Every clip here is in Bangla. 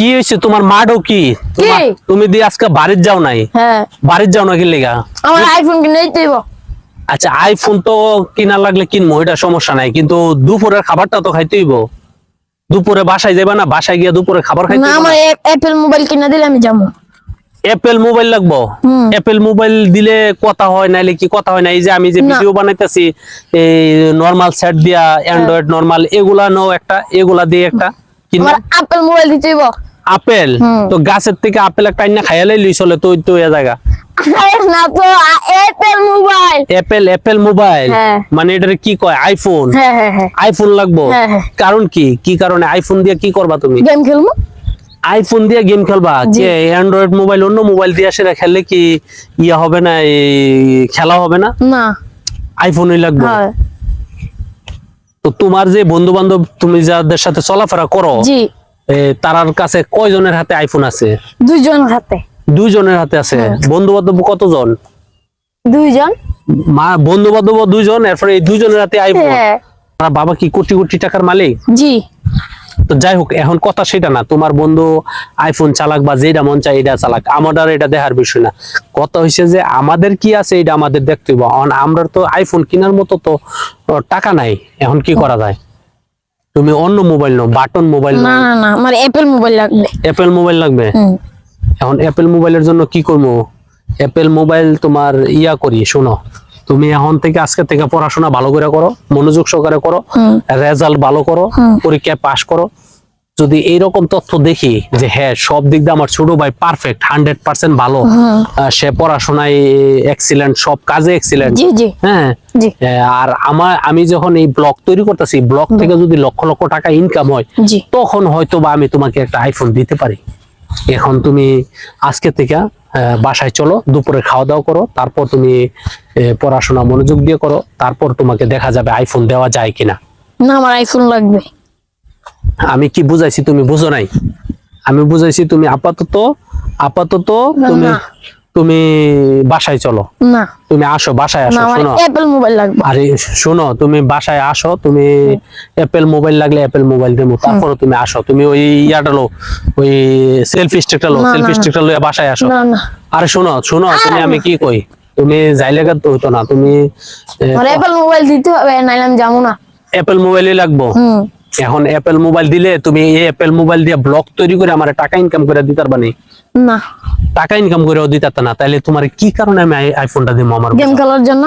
কি হয়েছে? তোমার মাডো কি? তুমি দিয়ে আজকে বাড়ির যাও নাই? হ্যাঁ। বাড়ির যাও না কি লেগা? আমার আইফোন কিনে হইব। আচ্ছা আইফোন তো কিনা লাগলে কিনবো এটা সমস্যা নাই। কিন্তু দুপুরের খাবারটা তো খাইতে হইব। দুপুরে বাসায় যাবে না? বাসায় গিয়ে দুপুরে খাবার খাইতে না আমার অ্যাপেল মোবাইল কিনে দিলে আমি যাব। অ্যাপেল মোবাইল লাগবো। অ্যাপেল মোবাইল দিলে কথা হয় নাইলে কি কথা হয় না? এই যে আমি যে ভিডিও বানাইতেছি এই নরমাল সেট দিয়া অ্যান্ড্রয়েড নরমাল এগুলা নো একটা এগুলা দিয়ে একটা আমার আপেল মোবাইল দিতে হইব। আপেল। তো গাছের থেকে আপেল একটা আইনা খাইয়ালাই লই চলে তো তো এ জায়গা। আরে না তো Apple mobile Apple Apple mobile হ্যাঁ। মানে এটার কি কয়? আইফোন হ্যাঁ হ্যাঁ আইফোন লাগবো। কারণ কি? কি কারণে? আইফোন দিয়ে কি করবা তুমি? গেম খেলব? আইফোন দিয়ে গেম খেলবা? জি। কে অ্যান্ড্রয়েড মোবাইল অন্য মোবাইল দিয়ে সেটা খেললে কি ইয়া হবে না খেলা হবে না? না। আইফোনই লাগবে? তো তোমার যে বন্ধু বান্ধব তুমি যাদের সাথে চলাফেরা করো তারার কাছে কয়জনের হাতে আইফোন আছে? দুইজন হাতে। দুইজনের হাতে আছে? বন্ধু বান্ধব কতজন? দুইজন। মা বন্ধু বান্ধব দুইজন এরপরে এই দুইজনের হাতে আইফোন হ্যাঁ। আর বাবা কি কোটি কোটি টাকার মালিক? জি। তো যাই হোক এখন কথা সেটা না তোমার বন্ধু আইফোন চালাক বা যেটা মন চায় এটা চালাক আমাদের এটা দেখার বিষয় না। কথা হয়েছে যে আমাদের কি আছে এটা আমাদের দেখতে হবে আমরা তো আইফোন কেনার মতো তো টাকা নাই এখন কি করা যায়? তুমি অন্য মোবাইল নাও বাটন মোবাইল না না না আমার অ্যাপেল মোবাইল লাগবে। অ্যাপেল মোবাইল লাগবে? এখন অ্যাপেল মোবাইলের জন্য কি করব? অ্যাপেল মোবাইল তোমার ইয়া করি শোনো। তুমি এখন থেকে আজকে থেকে পড়াশোনা ভালো করে করো মনোযোগ সহকারে করো রেজাল্ট ভালো করো পরীক্ষায় পাশ করো। যদি এইরকম তথ্য দেখি যে হ্যাঁ সব দিক দিয়ে আমার ছোট ভাই পারফেক্ট হান্ড্রেড পার্সেন্ট ভালো। সে পড়াশোনায় এক্সিলেন্ট সব কাজে এক্সিলেন্ট হ্যাঁ। আর আমার আমি যখন এই ব্লগ তৈরি করতেছি ব্লগ থেকে যদি লক্ষ লক্ষ টাকা ইনকাম হয় তখন হয়তো বা আমি তোমাকে একটা আইফোন দিতে পারি। এখন তুমি আজকে থেকে বাসায় চলো দুপুরে খাওয়া দাওয়া করো তারপর তুমি পড়াশোনা মনোযোগ দিয়ে করো তারপর তোমাকে দেখা যাবে আইফোন দেওয়া যায় কিনা। না আমার আইফোন লাগবে। আমি কি বুঝাইছি তুমি বুঝো নাই? আমি বুঝাইছি তুমি আপাতত আপাতত তুমি তুমি বাসায় চলো। না। তুমি আসো বাসায় আসো শোনো। অ্যাপেল মোবাইল লাগবে। আরে শোনো তুমি বাসায় আসো তুমি অ্যাপেল মোবাইল লাগলে অ্যাপেল মোবাইল দেবো তারপরে তুমি আসো। তুমি ওই ইয়াটা লো ওই সেলফি স্টিকটা লো সেলফি স্টিকটা লইয়া বাসায় আসো। আরে শোনো শোনো তুমি আমি কি কই? তুমি যাইলে তো হইতো না তুমি অ্যাপেল মোবাইল দিতে হবে নাইলে আমি যাব না। অ্যাপেল মোবাইলই লাগবো? হুম। এখন অ্যাপেল মোবাইল দিলে তুমি এই অ্যাপেল মোবাইল দিয়ে ব্লগ তৈরি করে আমার টাকা ইনকাম করে দিতে পারবা নি? না। টাকা ইনকাম করেও দিতে না। তাহলে তোমার কি কারণে আমি আইফোনটা দিব আমার গেম খেলার জন্য?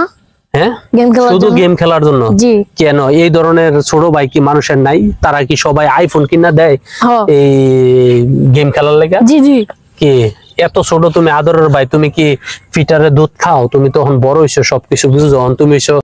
হ্যাঁ? গেম খেলার শুধু গেম খেলার জন্য? জি। কেন? এই ধরনের ছোট ভাই কি মানুষের নাই? তারা কি সবাই আইফোন কিনা দেয়। এই গেম খেলার লেগে? জি জি। কি? এত ছোট তুমি আদরের ভাই তুমি কি ফিটারে দুধ খাও? তুমি তখন বড় হইছো সবকিছু বুঝো। তুমি হইছো